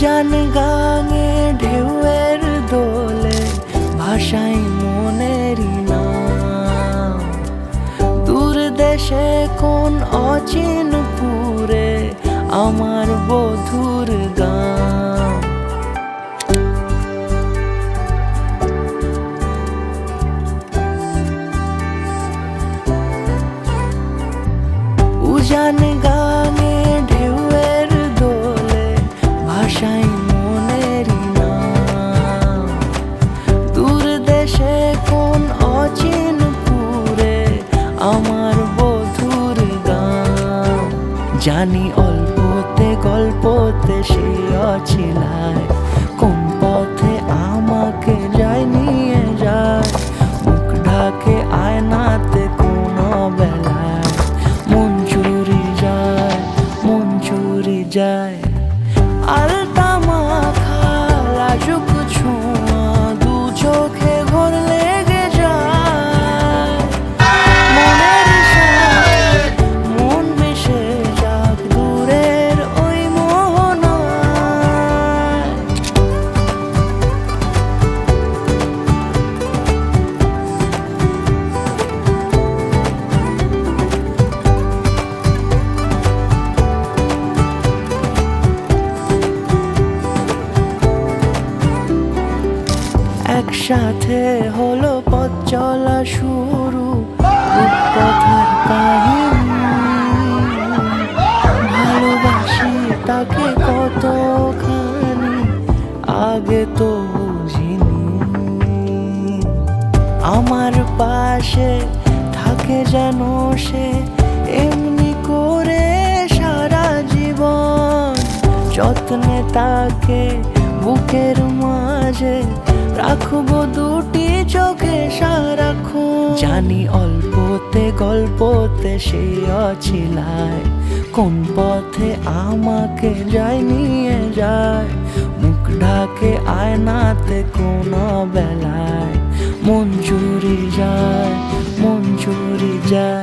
উজান গাঙে ঢেউয়ের দোলে, ভাষাই মনেরই নাম। দূর দেশে কোন অচিন পুরে, আমার বধুর গান। জানি অল্পতে গল্পতে সে অছিলায় একসাথে হলো পথ চলা শুরু, রূপকথার কাহিনী। ভালোবাসি তাকে কতখানি, আগে তো বুঝিনি। আমার পাশে থাকে যেন সে, এমনি করে সারা জীবন। যত্নে তাকে বুকের মাঝে রাখব দুটি চোখে সারাক্ষণ। জানি অল্পতে গল্পতে সে অছিলায়। কোন পথে আমাকে যায় নিয়ে যায়। মুখ ঢাকে আয়নাতে কোন বেলায়। মন চুরি যায়, মন চুরি যায়।